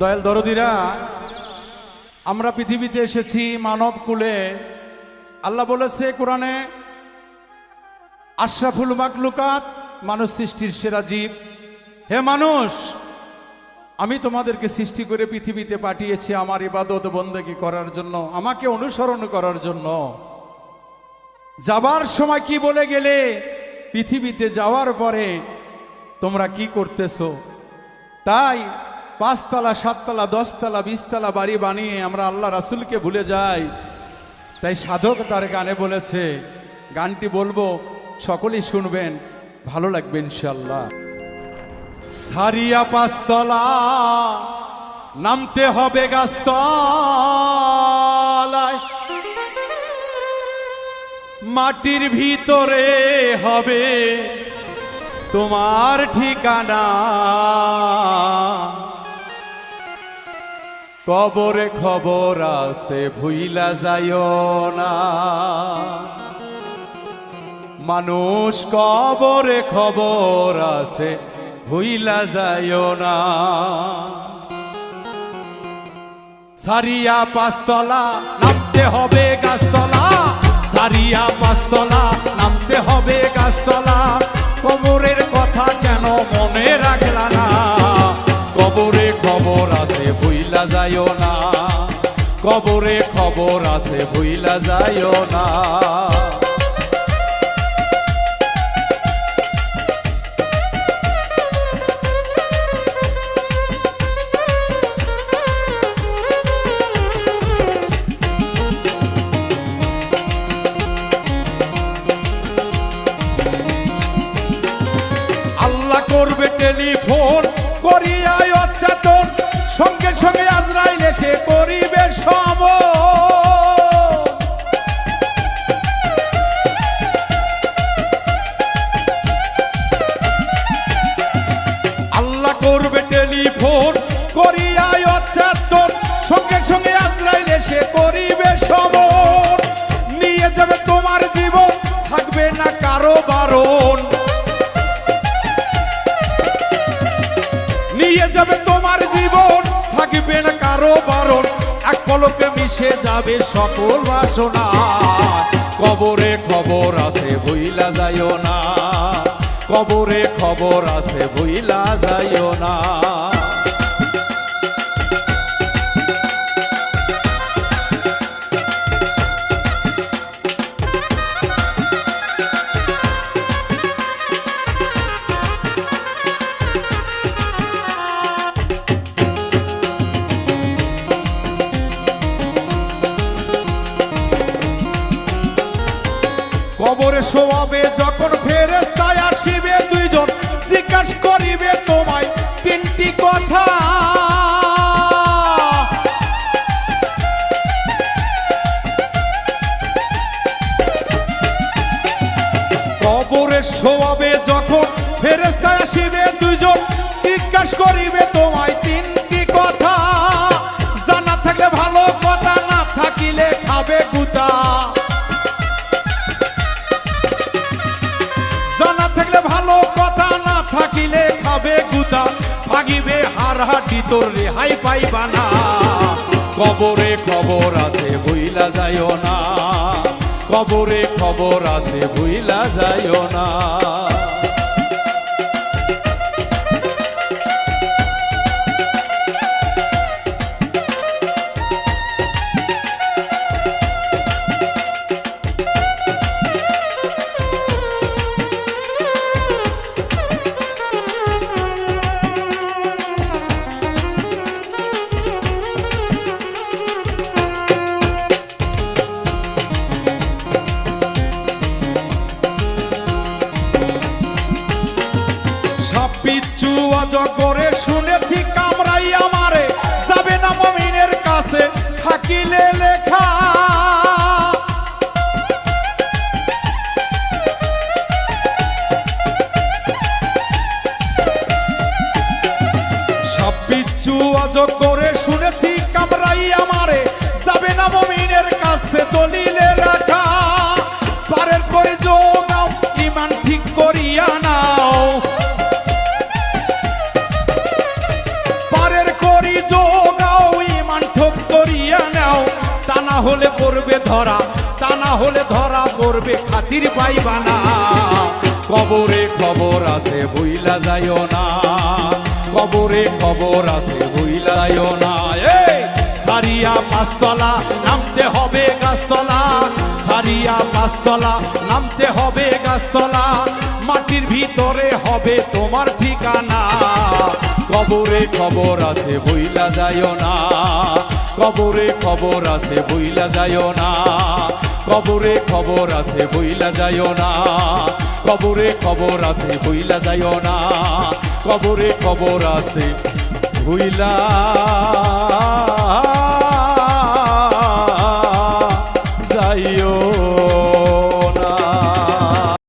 দয়াল দরদিরা, আমরা পৃথিবীতে এসেছি মানব কুলে। আল্লাহ বলেছে কোরআনে, আশরাফুল মাকলুকাত মানুষ সৃষ্টির সেরা জীব। হে মানুষ, আমি তোমাদেরকে সৃষ্টি করে পৃথিবীতে পাঠিয়েছি আমার ইবাদত বন্দেগী করার জন্য, আমাকে অনুসরণ করার জন্য। যাবার সময় কি বলে গেলে, পৃথিবীতে যাওয়ার পরে তোমরা কি করতেছো? তাই পাঁচতলা, সাততলা, দশতলা, বিশতলা বাড়ি বানিয়ে আমরা আল্লাহ রাসুলকে ভুলে যাই। তাই সাধক তার গানে বলেছে, গানটি বলব, সকলেই শুনবেন, ভালো লাগবে ইনশাল্লাহ সারিয়া পাঁচতলা, নামতে হবে গাছতলায়। মাটির ভিতরে হবে তোমার ঠিকানা। কবরে খবর আছে, ভুইলা যাইও না। মানুষ কবরে খবর আছে, ভুইলা যাইও না। সারিয়া পাঁচতলা, নামতে হবে গাছতলা। সারিয়া পাঁচতলা, নামতে হবে গাছতলা। কবরের কথা কেন যাইও না। কবরে খবর আছে ভুইলা যাইও না। করবে টেলিফোন করিয়ায় অচেতন। সঙ্গে সঙ্গে করিবে সম। আল্লাহ করবে টেলিফোন করিয়ায় অচেতন সঙ্গে সঙ্গে আজরাইল এসে করিবে সমন নিয়ে যাবে তোমার জীবন, থাকবে না কারও বারণ। পলকে মিশে যাবে সকল বাসনা। কবরে খবর আছে, ভুইলা যাইও না। কবরে খবর আছে, ভুইলা যাইও না। শোয়াবে যখন ফেরেস্তায় আসিবে দুইজন, জিজ্ঞাস করিবে তোমায় তিনটি কথা। কবরে শোয়াবে যখন ফেরেস্তায় আসিবে দুইজন, জিজ্ঞাস করিবে তোর রেহাই পাইবা না। কবরে খবর আছে, ভুইলা যাইও না। কবরে খবর আছে, ভুইলা যাইও না। সাপিচ্ছু অজ করে শুনেছি কামরাই আমারে। যাবে না মমিনের কাছে, থাকিলে লেখা। সাপিচ্ছু অজ করে শুনেছি কামরাই আমারে। না হলে পড়বে ধরা, তা না হলে ধরা পড়বে খাতির পাইবা না কবরে খবর আছে বইলা যাইও না। কবরে খবর আছে বইলা যাইও না। সারিয়া পাঁচতলা নামতে হবে গাছতলা। সারিয়া পাঁচতলা নামতে হবে গাছতলা। মাটির ভিতরে হবে তোমার ঠিকানা। কবরে খবর আছে বইলা যাইও না। কবরে খবর আছে বইলা যায় না। কবরে খবর আছে বইলা যায় না। কবরে খবর আছে বইলা যায় না। কবরে খবর আছে, ভুইলা